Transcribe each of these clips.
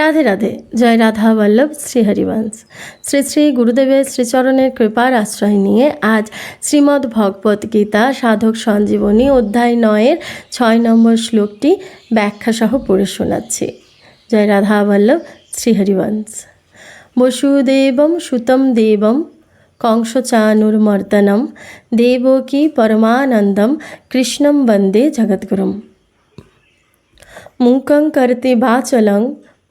রাধে রাধে। জয় রাধা বল্লভ শ্রীহরিবংশ শ্রী শ্রী গুরুদেবের শ্রীচরণের কৃপার আশ্রয় নিয়ে আজ শ্রীমদ্ ভগবত গীতা সাধক সঞ্জীবনী অধ্যায় নয়ের ছয় নম্বর শ্লোকটি ব্যাখ্যা সহ পড়ে শোনাচ্ছি। জয় রাধা বল্লভ শ্রীহরিবংশ বসুদেবম সুতম দেবম কংসচানুর্মর্দনম দেবকী পরমানন্দম কৃষ্ণম বন্দে জগৎগুরুম মুকং কর্তি বাচলং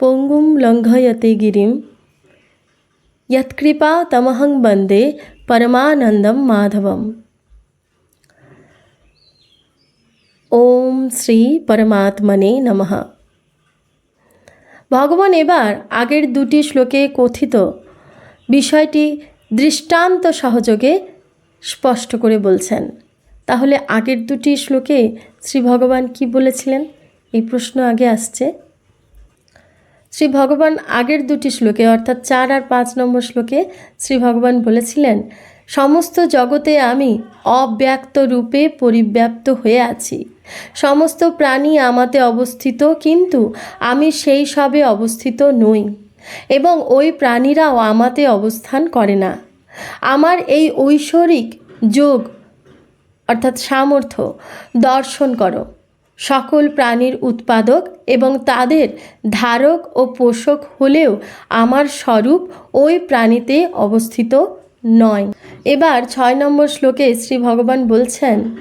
পঙ্গুম লঙ্ঘয়তে গিরিম ইয়ৎকৃপা তমহং বন্দে পরমানন্দম মাধবম ওম শ্রী পরমাত্মনে নমঃ ভগবান এবার আগের দুটি শ্লোকে কথিত বিষয়টি দৃষ্টান্ত সহযোগে স্পষ্ট করে বলছেন। তাহলে আগের দুটি শ্লোকে শ্রী ভগবান কি বলেছিলেন? এই প্রশ্ন আগে আসছে। শ্রী ভগবান আগের দুটি শ্লোকে, অর্থাৎ চার আর পাঁচ নম্বর শ্লোকে শ্রী ভগবান বলেছিলেন, সমস্ত জগতে আমি অব্যক্ত রূপে পরিব্যাপ্ত হয়ে আছি। সমস্ত প্রাণী আমাতে অবস্থিত, কিন্তু আমি সেই সবে অবস্থিত নই এবং ওই প্রাণীরাও আমাতে অবস্থান করে না। আমার এই ঐশ্বরিক যোগ, অর্থাৎ সামর্থ্য, দর্শন করো। সকল প্রাণীর উৎপাদক এবং তাদের ধারক ও পোষক হলেও আমার স্বরূপ ওই প্রাণীতে অবস্থিত নয়। এবার ছয় নম্বর শ্লোকে শ্রী ভগবান বলছেন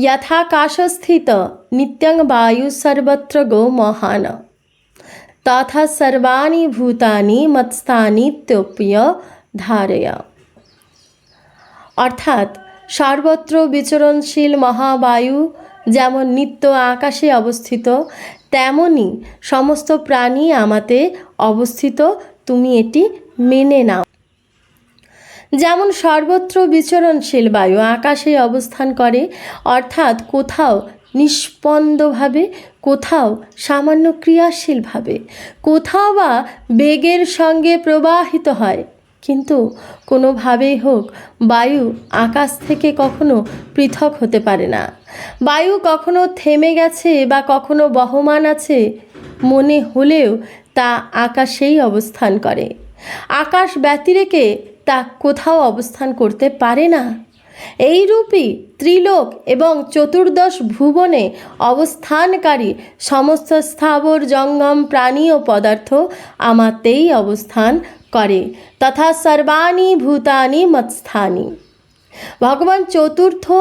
যথাকাশস্থিত নিত্যং বায়ু সর্বত্র গো মহান। তথা সর্বাণি ভূতানি মৎস্থানি ধারয়া। অর্থাৎ সর্বত্র বিচরণশীল মহাবায়ু যেমন নিত্য আকাশে অবস্থিত, তেমনি সমস্ত প্রাণী আমাতে অবস্থিত, তুমি এটি মেনে নাও। যেমন সর্বত্র বিচরণশীল বায়ু আকাশে অবস্থান করে, অর্থাৎ কোথাও নিষ্পন্দভাবে, কোথাও সামান্য ক্রিয়াশীলভাবে, কোথাও বা বেগের সঙ্গে প্রবাহিত হয়। কিন্তু কোনোভাবেই হোক, বায়ু আকাশ থেকে কখনো পৃথক হতে পারে না। বায়ু কখনো থেমে গেছে বা কখনো বহমান আছে, মনে হলেও তা আকাশেই অবস্থান করে। আকাশ ব্যতিরেকে তা কোথাও অবস্থান করতে পারে না। এই রূপই ত্রিলোক এবং চতুর্দশ ভুবনে অবস্থানকারী সমস্ত স্থাবর জঙ্গম প্রাণী ও পদার্থ আমাতেই অবস্থান করে। তথা সর্বাণী ভূতানি মৎস্থানি। ভগবান চতুর্থ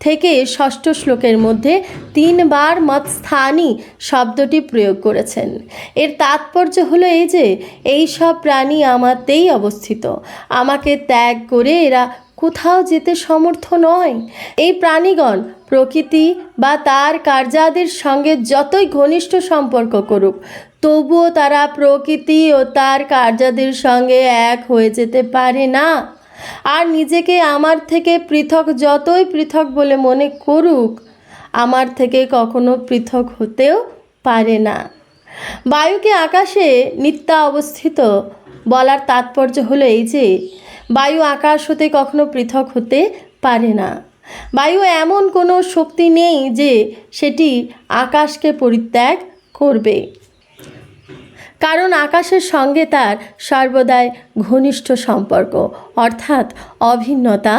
থেকে ষষ্ঠ শ্লোকের মধ্যে তিনবার মৎস্থানি শব্দটি প্রয়োগ করেছেন। এর তাৎপর্য হলো এই যে, এই সব প্রাণী আমাতেই অবস্থিত। আমাকে ত্যাগ করে এরা কোথাও যেতে সমর্থ নয়। এই প্রাণীগণ প্রকৃতি বা তার কার্যাদের সঙ্গে যতই ঘনিষ্ঠ সম্পর্ক করুক তবুও তারা প্রকৃতি ও তার কার্যাদির সঙ্গে এক হয়ে যেতে পারে না। আর নিজেকে আমার থেকে পৃথক যতই পৃথক বলে মনে করুক, আমার থেকে কখনো পৃথক হতেও পারে না। বায়ুকে আকাশে নিত্যা অবস্থিত বলার তাৎপর্য হলো এই যে, বায়ু আকাশ হতে কখনো পৃথক হতে পারে না। বায়ু এমন কোনো শক্তি নেই যে সেটি আকাশকে পরিত্যাগ করবে। কারণ আকাশের সঙ্গে তার সর্বদাই ঘনিষ্ঠ সম্পর্ক, অর্থাৎ অভিন্নতা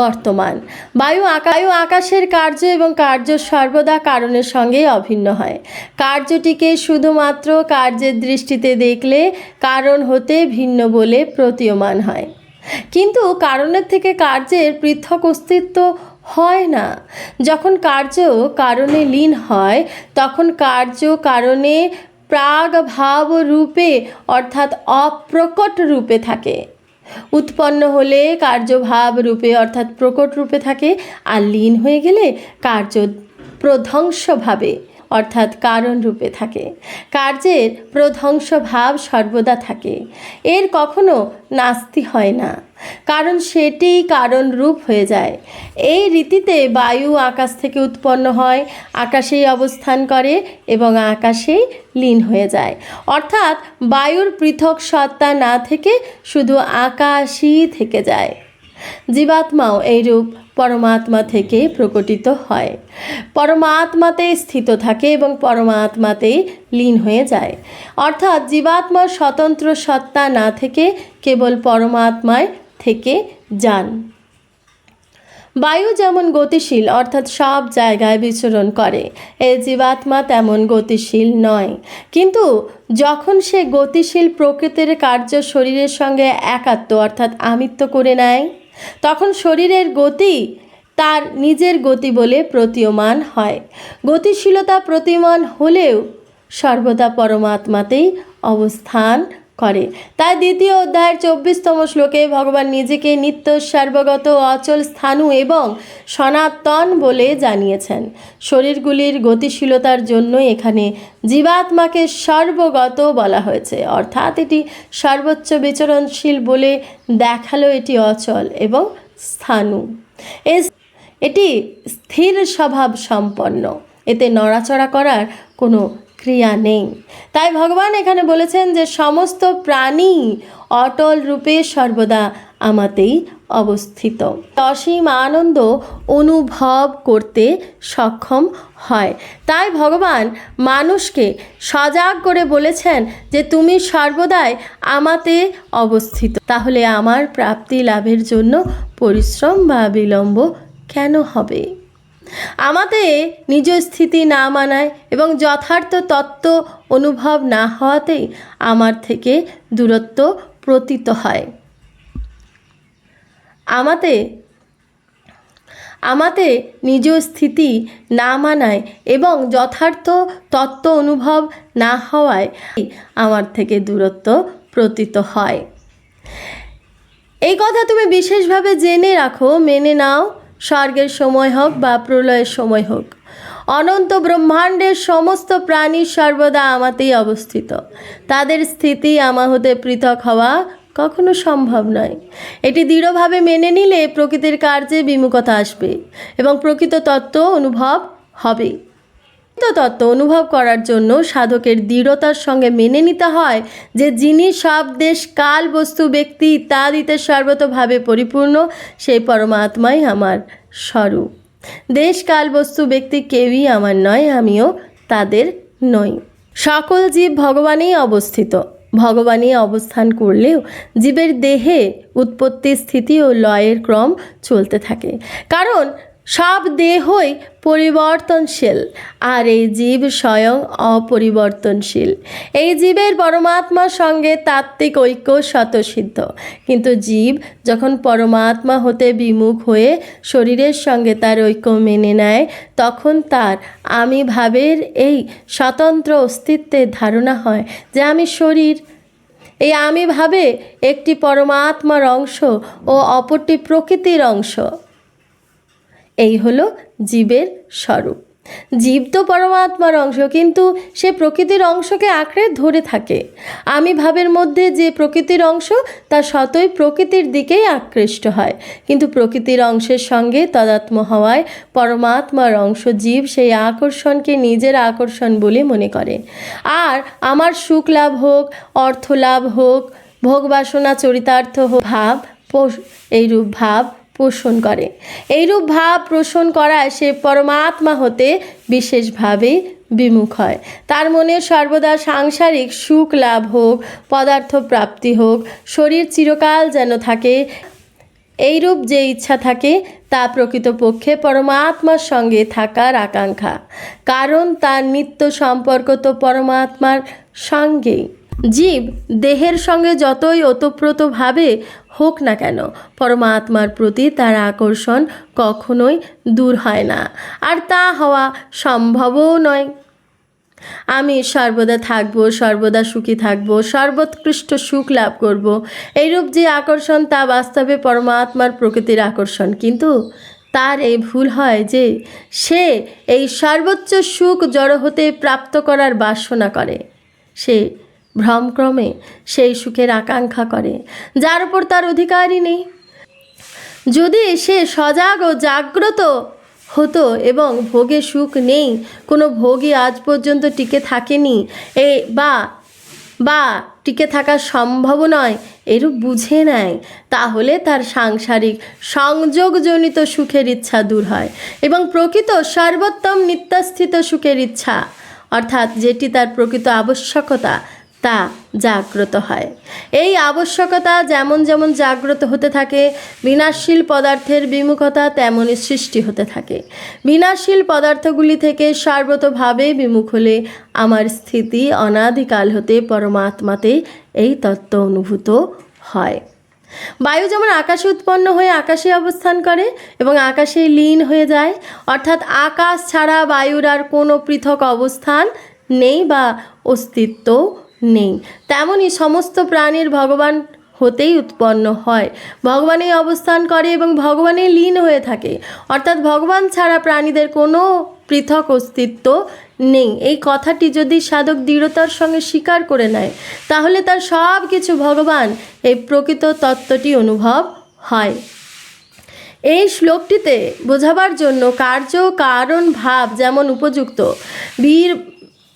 বর্তমান। বায়ু আকায়ু আকাশের কার্য এবং কার্য সর্বদা কারণের সঙ্গেই অভিন্ন হয়। কার্যটিকে শুধুমাত্র কার্যের দৃষ্টিতে দেখলে কারণ হতে ভিন্ন বলে প্রতীয়মান হয়। কিন্তু কারণের থেকে কার্যের পৃথক অস্তিত্ব হয় না। যখন কার্য কারণে লীন হয়, তখন কার্য কারণে প্রাগ ভাব রূপে অর্থাৎ অপ্রকট রূপে থাকে। উৎপন্ন হলে কার্যভাব রূপে অর্থাৎ প্রকট রূপে থাকে, আর লীন হয়ে গেলে কার্য প্রধ্বংসভাবে। অর্থাৎ কারণ রূপে থাকে। কার্যের প্রধ্বংস ভাব সর্বদা থাকে। এর কখনো নাস্তি হয় না। কারণ সেটি কারণ রূপ হয়ে যায়। এই রীতিতে বায়ু আকাশ থেকে উৎপন্ন হয়, আকাশেই অবস্থান করে এবং আকাশেই লীন হয়ে যায়। অর্থাৎ বায়ুর পৃথক সত্তা না থেকে শুধু আকাশই থেকে যায়। জীবাত্মাও এইরূপ পরমাত্মা থেকে প্রকটিত হয়। পরমাত্মাতে স্থিত থাকে এবং পরমাত্মাতেই লীন হয়ে যায়। অর্থাৎ জীবাত্মার স্বতন্ত্র সত্তা না থেকে কেবল পরমাত্মায় থেকে যান। বায়ু যেমন গতিশীল, অর্থাৎ সব জায়গায় বিচরণ করে এই জীবাত্মা তেমন গতিশীল নয়। কিন্তু যখন সে গতিশীল প্রকৃতির কার্য শরীরের সঙ্গে একাত্ম, অর্থাৎ আমিত্ব করে নেয় তখন শরীরের গতি তার নিজের গতি বলে প্রতীয়মান হয়। গতিশীলতা প্রতীয়মান হলেও সর্বদা পরমাত্মাতেই অবস্থান করে। তাই দ্বিতীয় অধ্যায়ের চব্বিশতম শ্লোকে ভগবান নিজেকে নিত্য সর্বগত অচল স্থানু এবং সনাতন বলে জানিয়েছেন। শরীরগুলির গতিশীলতার জন্য এখানে জীবাত্মাকে সর্বগত বলা হয়েছে। অর্থাৎ এটি সর্বোচ্চ বিচরণশীল বলে দেখাল এটি অচল এবং স্থানু। এটি স্থির স্বভাব সম্পন্ন। এতে নড়াচড়া করার কোনো ক্রিয়া নেই। তাই ভগবান এখানে বলেছেন যে সমস্ত প্রাণী অটল রূপে সর্বদা আমাতেই অবস্থিত। অসীম আনন্দ অনুভব করতে সক্ষম হয়। তাই ভগবান মানুষকে সজাগ করে বলেছেন যে তুমি সর্বদাই আমাতে অবস্থিত। তাহলে আমার প্রাপ্তি লাভের জন্য পরিশ্রম বা বিলম্ব কেন হবে? আমাতে নিজ স্থিতি না মানায় এবং যথার্থ তত্ত্ব অনুভব না হওয়াতেই আমার থেকে দূরত্ব প্রতীত হয়। আমাতে আমাতে নিজ স্থিতি না মানায় এবং যথার্থ তত্ত্ব অনুভব না হওয়ায় আমার থেকে দূরত্ব প্রতীত হয়। এই কথা তুমি বিশেষভাবে জেনে রাখো, মেনে নাও। স্বর্গের সময় হোক বা প্রলয়ের সময় হোক। অনন্ত ব্রহ্মাণ্ডের সমস্ত প্রাণী সর্বদা আমাতেই অবস্থিত। তাদের স্থিতি আমা হতে পৃথক হওয়া কখনো সম্ভব নয়। এটি দৃঢ়ভাবে মেনে নিলে প্রকৃতির কার্যে বিমুখতা আসবে এবং প্রকৃত তত্ত্ব অনুভব হবে। তত্ত্ব অনুভব করার জন্য সাধকের দৃঢ়তার সঙ্গে মেনে নিতে হয় যে যিনি সব দেশ, কাল, বস্তু, ব্যক্তি ইত্যাদিতে সর্বতভাবে পরিপূর্ণ, সেই পরমাত্মাই আমার স্বরূপ। দেশ, কাল, বস্তু, ব্যক্তি কেউই আমার নয়, আমিও তাদের নই। সকল জীব ভগবানেই অবস্থিত। ভগবানই অবস্থান করলেও জীবের দেহে উৎপত্তি, স্থিতি ও লয়ের ক্রম চলতে থাকে। কারণ সব দেহই পরিবর্তনশীল, আর এই জীব স্বয়ং অপরিবর্তনশীল। এই জীবের পরমাত্মার সঙ্গে তাত্ত্বিক ঐক্য স্বতঃসিদ্ধ। কিন্তু জীব যখন পরমাত্মা হতে বিমুখ হয়ে শরীরের সঙ্গে তার ঐক্য মেনে নেয়, তখন তার আমি ভাবের এই স্বতন্ত্র অস্তিত্বের ধারণা হয় যে আমি শরীর। এই আমি ভাবে একটি পরমাত্মার অংশ ও অপরটি প্রকৃতির অংশ। এই হলো জীবের স্বরূপ। জীব তো পরমাত্মার অংশ, কিন্তু সে প্রকৃতির অংশকে আঁকড়ে ধরে থাকে। আমি ভাবের মধ্যে যে প্রকৃতির অংশ, তা শতই প্রকৃতির দিকেই আকৃষ্ট হয়। কিন্তু প্রকৃতির অংশের সঙ্গে তদাত্ম হওয়ায় পরমাত্মার অংশ জীব সেই আকর্ষণকে নিজের আকর্ষণ বলে মনে করে। আর আমার সুখ লাভ হোক, অর্থ লাভ হোক, ভোগ বাসনা চরিতার্থ হোক, ভাব এইরূপ ভাব পোষণ করে। এইরূপ ভাব পোষণ করায় সে পরমাত্মা হতে বিশেষভাবে বিমুখ হয়। তার মনে সর্বদা সাংসারিক সুখ লাভ হোক, পদার্থ প্রাপ্তি হোক, শরীর চিরকাল যেন থাকে, এইরূপ যে ইচ্ছা থাকে, তা প্রকৃতপক্ষে পরমাত্মার সঙ্গে থাকার আকাঙ্ক্ষা। কারণ তার নিত্য সম্পর্ক তো পরমাত্মার সঙ্গেই। জীব দেহের সঙ্গে যতই ওতপ্রোতভাবে হোক না কেন, পরমাত্মার প্রতি তার আকর্ষণ কখনোই দূর হয় না। আর তা হওয়া সম্ভবও নয়। আমি সর্বদা থাকব, সর্বদা সুখী থাকব, সর্বোৎকৃষ্ট সুখ লাভ করব। এইরূপ যে আকর্ষণ তা বাস্তবে পরমাত্মার প্রকৃতির আকর্ষণ। কিন্তু তার এই ভুল হয় যে সে এই সর্বোচ্চ সুখ জড় হতে প্রাপ্ত করার বাসনা করে। সে ভ্রমক্রমে সেই সুখের আকাঙ্ক্ষা করে, যার উপর তার অধিকারই নেই। যদি সে সজাগ ও জাগ্রত হতো এবং ভোগে সুখ নেই, কোনো ভোগই আজ পর্যন্ত টিকে থাকেনি, এ বা বা টিকে থাকা সম্ভব নয়, এরূপ বুঝে নেয়, তাহলে তার সাংসারিক সংযোগজনিত সুখের ইচ্ছা দূর হয় এবং প্রকৃত সর্বোত্তম নিত্যস্থিত সুখের ইচ্ছা, অর্থাৎ যেটি তার প্রকৃত আবশ্যকতা তা জাগ্রত হয়। এই আবশ্যকতা যেমন যেমন জাগ্রত হতে থাকে, বিনাশশীল পদার্থের বিমুখতা তেমনই সৃষ্টি হতে থাকে। বিনাশশীল পদার্থগুলি থেকে সর্বতভাবে বিমুখ হলে আমার স্থিতি অনাদিকাল হতে পরমাত্মাতে এই তত্ত্ব অনুভূত হয়। বায়ু যেমন আকাশে উৎপন্ন হয়ে আকাশে অবস্থান করে এবং আকাশে লীন হয়ে যায়, অর্থাৎ আকাশ ছাড়া বায়ুর আর কোনো পৃথক অবস্থান নেই বা অস্তিত্ব নেই। তেমনই সমস্ত প্রাণীর ভগবান হতেই উৎপন্ন হয়। ভগবানেই অবস্থান করে এবং ভগবানে লীন হয়ে থাকে। অর্থাৎ ভগবান ছাড়া প্রাণীদের কোনো পৃথক অস্তিত্ব নেই। এই কথাটি যদি সাধক দৃঢ়তার সঙ্গে স্বীকার করে নেয়, তাহলে তার সব কিছু ভগবান এই প্রকৃত তত্ত্বটি অনুভব হয়। এই শ্লোকটিতে বোঝাবার জন্য কার্য, কারণ, ভাব যেমন উপযুক্ত, বীর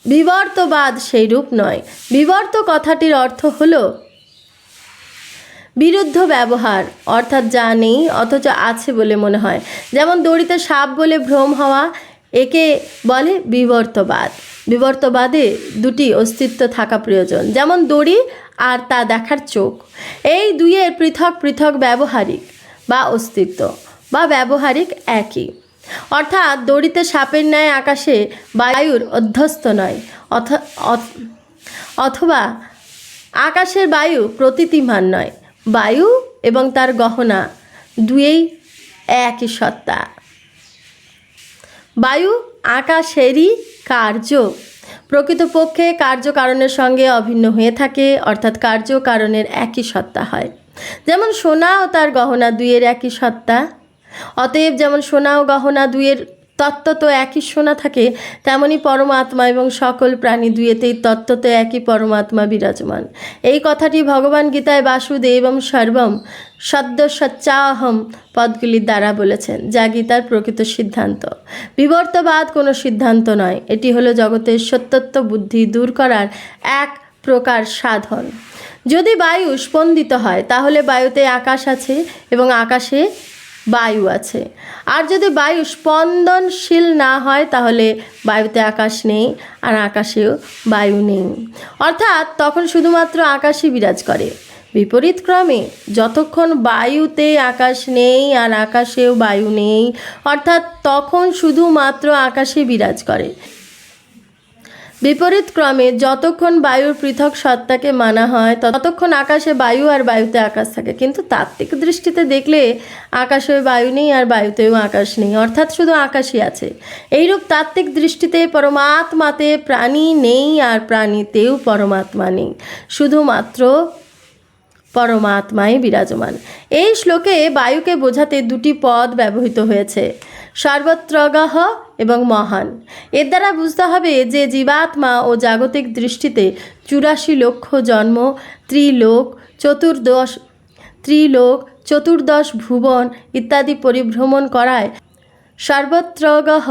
বিবর্তবাদ সেই রূপ নয়। বিবর্ত কথাটির অর্থ হলো বিরুদ্ধ ব্যবহার, অর্থাৎ যা নেই অথচ আছে বলে মনে হয়। যেমন দড়িতে সাপ বলে ভ্রম হওয়া, একে বলে বিবর্তবাদ। বিবর্তবাদে দুটি অস্তিত্ব থাকা প্রয়োজন। যেমন দড়ি আর তা দেখার চোখ। এই দুইয়ের পৃথক পৃথক ব্যবহারিক বা অস্তিত্ব বা ব্যবহারিক একই। অর্থাৎ দড়িতে সাপের ন্যায় আকাশে বায়ুর অধ্যস্ত নয়, অথ- অথ- অথবা আকাশের বায়ু প্রতীতিমান নয়। বায়ু এবং তার গহনা দুয়েই একই সত্তা। বায়ু আকাশেরই কার্য। প্রকৃতপক্ষে কার্য কারণের সঙ্গে অভিন্ন হয়ে থাকে, অর্থাৎ কার্য কারণের একই সত্তা হয়। যেমন সোনা ও তার গহনা দুইয়ের একই সত্তা। অতএব যেমন সোনা ও গহনা দুয়ের তত্ত্ব তো একই সোনা থাকে, তেমনি পরমাত্মা এবং সকল প্রাণী দুয়েতেই তত্ত্ব তো একই পরমাত্মা বিরাজমান। এই কথাটি ভগবান গীতায় বাসুদেবম সর্বম সদ্য সচ্চাহম পদগুলির দ্বারা বলেছেন, যা গীতার প্রকৃত সিদ্ধান্ত। বিবর্তবাদ কোনো সিদ্ধান্ত নয়, এটি হলো জগতের সত্যত্ব বুদ্ধি দূর করার এক প্রকার সাধন। যদি বায়ু স্পন্দিত হয়, তাহলে বায়ুতে আকাশ আছে এবং আকাশে বায়ু আছে। আর যদি বায়ু স্পন্দনশীল না হয়, তাহলে বায়ুতে আকাশ নেই আর আকাশেও বায়ু নেই। অর্থাৎ তখন শুধুমাত্র আকাশই বিরাজ করে। বিপরীত ক্রমে যতক্ষণ বায়ুতে আকাশ নেই আর আকাশেও বায়ু নেই, অর্থাৎ তখন শুধুমাত্র আকাশে বিরাজ করে। বিপরীত ক্রমে যতক্ষণ বায়ুর পৃথক সত্তাকে মানা হয় ততক্ষণ আকাশে বায়ু আর বায়ুতে আকাশ থাকে। কিন্তু তাত্ত্বিক দৃষ্টিতে দেখলে আকাশে বায়ু নেই আর বায়ুতেও আকাশ নেই, অর্থাৎ শুধু আকাশই আছে। এইরূপ তাত্ত্বিক দৃষ্টিতে পরমাত্মাতে প্রাণী নেই আর প্রাণীতেও পরমাত্মা নেই। শুধুমাত্র পরমাত্মাই বিরাজমান। এই শ্লোকে বায়ুকে বোঝাতে দুটি পদ ব্যবহৃত হয়েছে, সর্বত্রগহ এবং মহান। এর দ্বারা বুঝতে হবে যে জীবাত্মা ও জাগতিক দৃষ্টিতে চুরাশি লক্ষ জন্ম, ত্রিলোক, চতুর্দশ ত্রিলোক, চতুর্দশ ভুবন ইত্যাদি পরিভ্রমণ করায় সর্বত্রগহ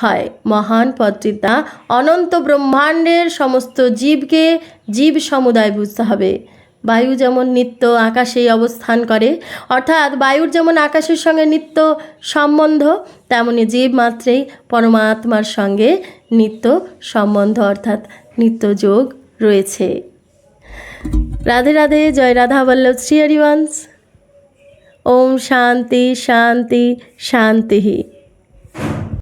হয়। মহান পত্রিতা অনন্ত ব্রহ্মাণ্ডের সমস্ত জীবকে জীব সমুদায় বুঝতে হবে। বায়ু যেমন নিত্য আকাশেই অবস্থান করে, অর্থাৎ বায়ুর যেমন আকাশের সঙ্গে নিত্য সম্বন্ধ, তেমনি জীব মাত্রেই পরমাত্মার সঙ্গে নিত্য সম্বন্ধ, অর্থাৎ নিত্য যোগ রয়েছে। রাধে রাধে, জয় রাধা বল্লভ, শ্রী হরিবংশ ওম শান্তি শান্তি শান্তি